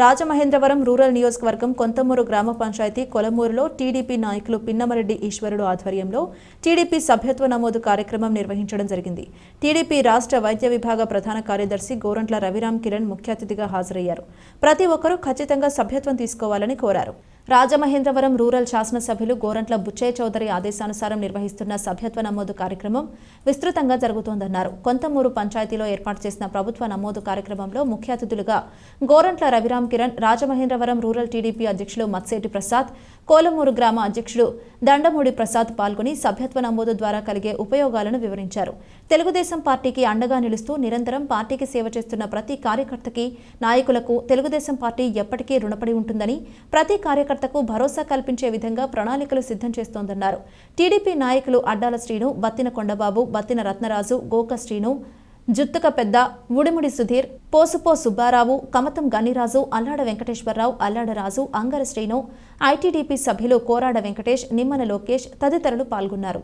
Rajamahendravaram rural నియోజకవర్గం కొంతమూరు గ్రామ panchayat కొలమూరులో TDP నాయకులు పిన్నమరెడ్డి ఈశ్వరుడు ఆధ్వర్యంలో టీడీపీ సభ్యత్వ నమోదు కార్యక్రమం నిర్వహించడం జరిగింది. టీడీపీ రాష్ట్ర వైద్య విభాగ ప్రధాన కార్యదర్శి గోరంట్ల రవిరామ్ కిరణ్ ముఖ్య అతిథిగా హాజరయ్యారు. ప్రతి ఒక్కరూ ఖచ్చితంగా సభ్యత్వం తీసుకోవాలని కోరారు. రాజమహేంద్రవరం రూరల్ శాసనసభ్యులు గోరంట్ల బుచ్చయ్య చౌదరి ఆదేశానుసారం నిర్వహిస్తున్న సభ్యత్వ నమోదు కార్యక్రమం విస్తృతంగా జరుగుతోందన్నారు. కొంతమూరు పంచాయతీలో ఏర్పాటు చేసిన ప్రభుత్వ నమోదు కార్యక్రమంలో ముఖ్య అతిథులుగా గోరంట్ల రవిరామ్ కిరణ్ రాజమహేంద్రవరం రూరల్ టీడీపీ అధ్యక్షులు మత్సేటి ప్రసాద్ కోలమూరు గ్రామ అధ్యక్షుడు దండమూడి ప్రసాద్ పాల్గొని సభ్యత్వ నమోదు ద్వారా కలిగే ఉపయోగాలను వివరించారు. తెలుగుదేశం పార్టీకి అండగా నిలుస్తూ నిరంతరం పార్టీకి సేవ చేస్తున్న ప్రతి కార్యకర్తకి నాయకులకు తెలుగుదేశం పార్టీ ఎప్పటికీ రుణపడి ఉంటుందని ప్రతి కార్యకర్తకు భరోసా కల్పించే విధంగా ప్రణాళికలు సిద్ధం చేస్తోందన్నారు. టీడీపీ నాయకులు అడ్డాల శ్రీను బత్తిన కొండబాబు బత్తిన రత్నరాజు గోక శ్రీను జుత్తుక పెద్ద ఉడిముడి సుధీర్ పోసుపో సుబ్బారావు కమతం గనిరాజు అల్లాడ వెంకటేశ్వరరావు అల్లాడరాజు అంగర శ్రీను ఐటీడీపీ సభ్యులు కోరాడ వెంకటేష్ నిమ్మన లోకేష్ తదితరులు పాల్గొన్నారు.